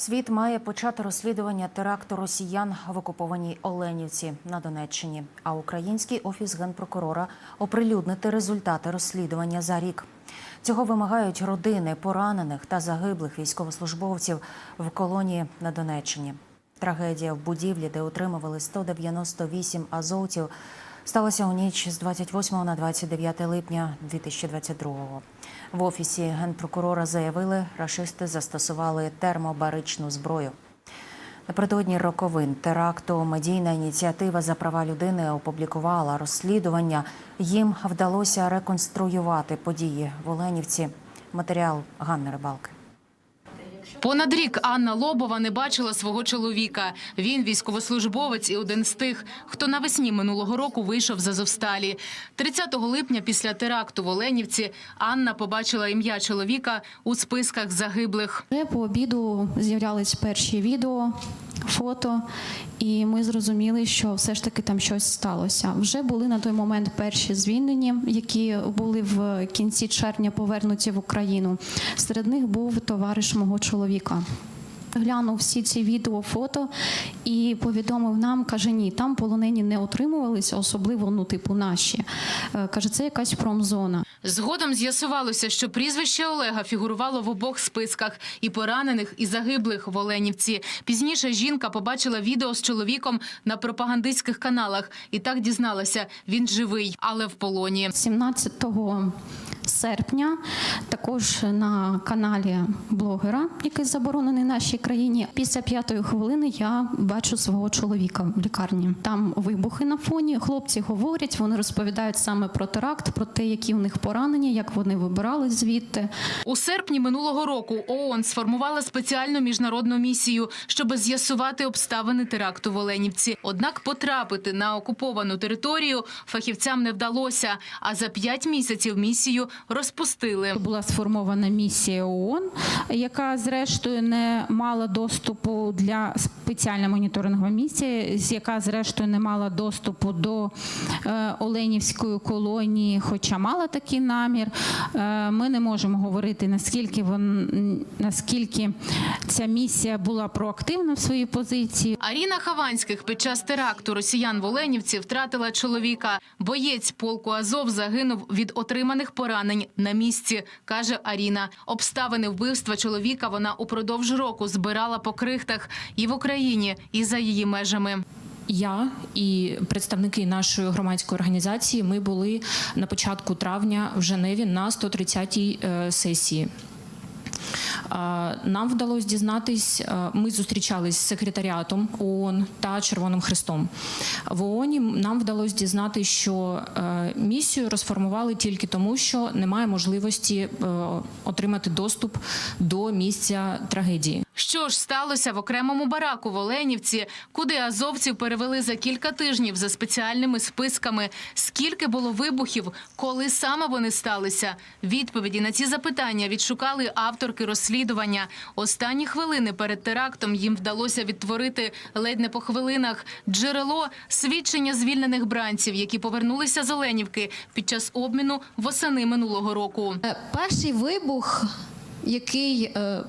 Світ має почати розслідування теракту росіян в окупованій Оленівці на Донеччині. А український офіс генпрокурора оприлюднити результати розслідування за рік. Цього вимагають родини поранених та загиблих військовослужбовців в колонії на Донеччині. Трагедія в будівлі, де утримували 198 азовців, сталася у ніч з 28 на 29 липня 2022-го. В офісі генпрокурора заявили, рашисти застосували термобаричну зброю. Напередодні роковин теракту медійна ініціатива за права людини опублікувала розслідування. Їм вдалося реконструювати події в Оленівці. Матеріал Ганни Рибалки. Понад рік Анна Лобова не бачила свого чоловіка. Він військовослужбовець і один з тих, хто навесні минулого року вийшов з Азовсталі. 30 липня після теракту в Оленівці Анна побачила ім'я чоловіка у списках загиблих. Вже по обіду з'являлись перші відео, фото, і ми зрозуміли, що все ж таки там щось сталося. Вже були на той момент перші звільнені, які були в кінці червня повернуті в Україну. Серед них був товариш мого чоловіка. Глянув всі ці відео, фото і повідомив нам, каже, ні, там полонені не отримувалися, особливо ну, типу, наші. Е, Каже, це якась промзона. Згодом з'ясувалося, що прізвище Олега фігурувало в обох списках і поранених, і загиблих в Оленівці. Пізніше жінка побачила відео з чоловіком на пропагандистських каналах і так дізналася, він живий, але в полоні. 17 серпня також на каналі блогера, який заборонений нашій країні. Після п'ятої хвилини я бачу свого чоловіка в лікарні. Там вибухи на фоні. Хлопці говорять, вони розповідають саме про теракт, про те, які в них поранення, як вони вибирали звідти. У серпні минулого року ООН сформувала спеціальну міжнародну місію, щоб з'ясувати обставини теракту в Оленівці. Однак потрапити на окуповану територію фахівцям не вдалося. А за п'ять місяців місію розпустили. Була сформована місія ООН, яка зрештою не мала доступу для спеціальна моніторингова місія, яка зрештою не мала доступу до е, Оленівської колонії, хоча мала такий намір. Е, ми не можемо говорити наскільки вон наскільки ця місія була проактивна в своїй позиції. Аріна Хаванських під час теракту росіян в Оленівці втратила чоловіка. Боєць полку Азов загинув від отриманих поранень на місці, каже Аріна. Обставини вбивства чоловіка вона упродовж року збирала по крихтах і в Україні, і за її межами. Я і представники нашої громадської організації ми були на початку травня в Женеві на 130-й е, сесії. Нам вдалося дізнатись, ми зустрічались з секретаріатом ООН та Червоним Хрестом. В ООН нам вдалося дізнати, що е, місію розформували тільки тому, що немає можливості е, отримати доступ до місця трагедії. Що ж сталося в окремому бараку в Оленівці, куди азовців перевели за кілька тижнів за спеціальними списками? Скільки було вибухів, коли саме вони сталися? Відповіді на ці запитання відшукали авторки розслідування. Останні хвилини перед терактом їм вдалося відтворити ледь не по хвилинах джерело свідчення звільнених бранців, які повернулися з Оленівки під час обміну восени минулого року. Перший вибух, який е,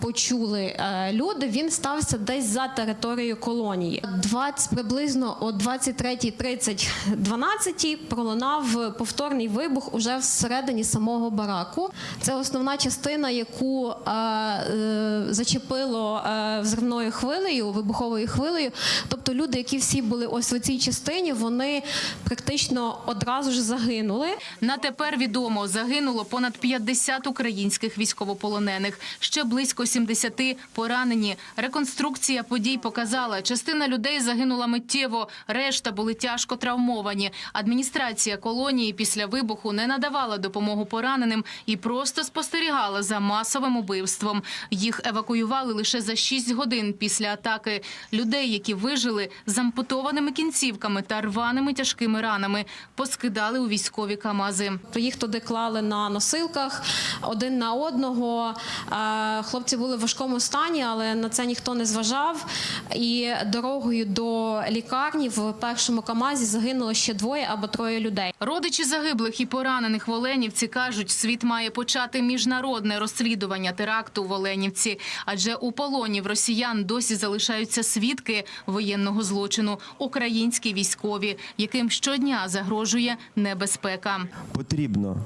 почули е, люди, він стався десь за територією колонії. 20, приблизно о 23.30 12 пролунав повторний вибух уже всередині самого бараку. Це основна частина, яку е, е, зачепило е, взривною хвилею, вибуховою хвилею. Тобто люди, які всі були ось в цій частині, вони практично одразу ж загинули. На тепер відомо загинуло понад 50 українських військовополонених. Ще близько 70 поранені. Реконструкція подій показала, частина людей загинула миттєво, решта були тяжко травмовані. Адміністрація колонії після вибуху не надавала допомогу пораненим і просто спостерігала за масовим убивством. Їх евакуювали лише за 6 годин після атаки. Людей, які вижили з ампутованими кінцівками та рваними тяжкими ранами, поскидали у військові камази. Їх туди клали на носилках один на одного. Е, Хлопці були в важкому стані, але на це ніхто не зважав. І дорогою до лікарні в першому КАМАЗі загинуло ще двоє або троє людей. Родичі загиблих і поранених в Оленівці кажуть, світ має почати міжнародне розслідування теракту в Оленівці, адже у полоні в росіян досі залишаються свідки воєнного злочину – українські військові, яким щодня загрожує небезпека. потрібно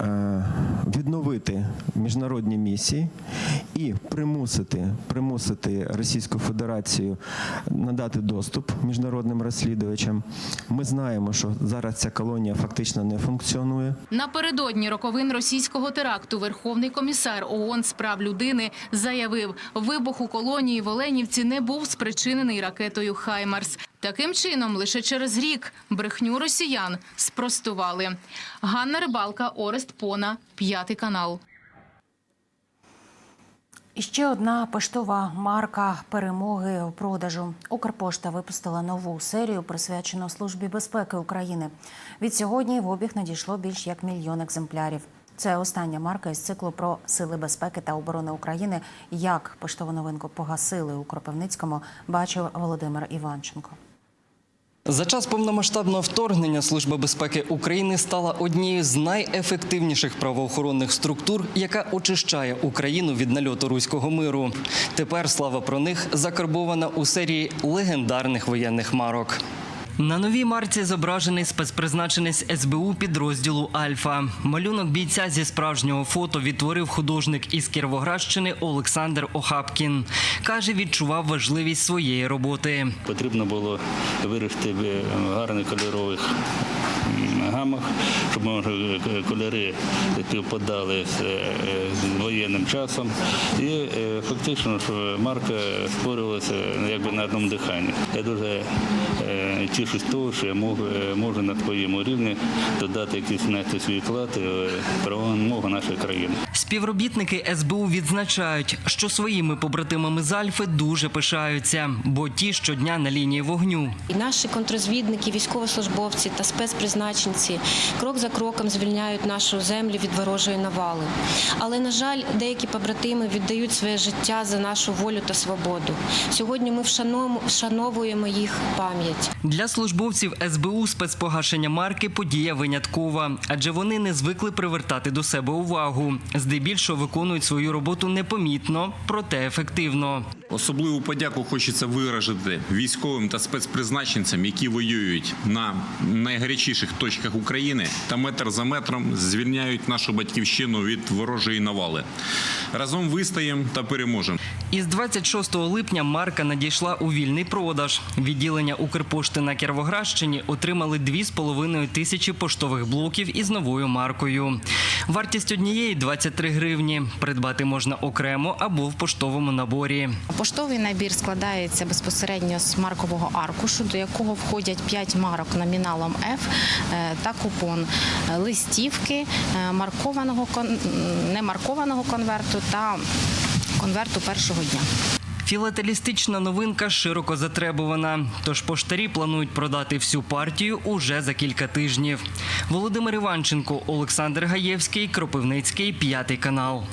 е, відновити міжнародні місії і примусити, примусити Російську Федерацію надати доступ міжнародним розслідувачам. Ми знаємо, що зараз ця колонія фактично не функціонує. Напередодні роковин російського теракту Верховний комісар ООН з прав людини заявив, вибух у колонії в Оленівці не був спричинений ракетою «Хаймарс». Таким чином, лише через рік брехню росіян спростували. Ганна Рибалка, Орест Пона, П'ятий канал. І ще одна поштова марка перемоги у продажу. Укрпошта випустила нову серію, присвячену Службі безпеки України. Від сьогодні в обіг надійшло більш як мільйон екземплярів. Це остання марка із циклу про сили безпеки та оборони України. Як поштову новинку погасили у Кропивницькому, бачив Володимир Іванченко. За час повномасштабного вторгнення Служба безпеки України стала однією з найефективніших правоохоронних структур, яка очищає Україну від нальоту руського миру. Тепер слава про них закарбована у серії легендарних воєнних марок. На новій марці зображений спецпризначенець СБУ підрозділу Альфа. Малюнок бійця зі справжнього фото відтворив художник із Кіровоградщини Олександр Охапкін. Каже, відчував важливість своєї роботи. Потрібно було вирішити в гарних кольорових гамах, щоб може, кольори співпадали з, е, воєнним часом. І е, фактично, що марка створювалася якби на одному диханні. Я дуже е, тішусь того, що я можу, е, на своєму рівні додати якийсь внести свій вклад в перемогу нашої країни. Співробітники СБУ відзначають, що своїми побратимами з Альфи дуже пишаються, бо ті щодня на лінії вогню. І наші контрозвідники, військовослужбовці та спецпризначенці крок за кроком звільняють нашу землю від ворожої навали. Але, на жаль, деякі побратими віддають своє життя за нашу волю та свободу. Сьогодні ми вшановуємо їх пам'ять. Для службовців СБУ спецпогашення марки подія виняткова, адже вони не звикли привертати до себе увагу. Здебільшого виконують свою роботу непомітно, проте ефективно. Особливу подяку хочеться виражити військовим та спецпризначенцям, які воюють на найгарячіших точках України та метр за метром звільняють нашу батьківщину від ворожої навали. Разом вистоїмо та переможемо. Із 26 липня марка надійшла у вільний продаж. Відділення Укрпошти на Кіровоградщині отримали 2,5 тисячі поштових блоків із новою маркою. Вартість однієї 23 гривні. Придбати можна окремо або в поштовому наборі. Поштовий набір складається безпосередньо з маркового аркушу, до якого входять 5 марок номіналом F е, та купон листівки е, маркованого немаркованого конверту та конверту першого дня. Філателістична новинка широко затребувана. Тож поштарі планують продати всю партію уже за кілька тижнів. Володимир Іванченко, Олександр Гаєвський, Кропивницький, п'ятий канал.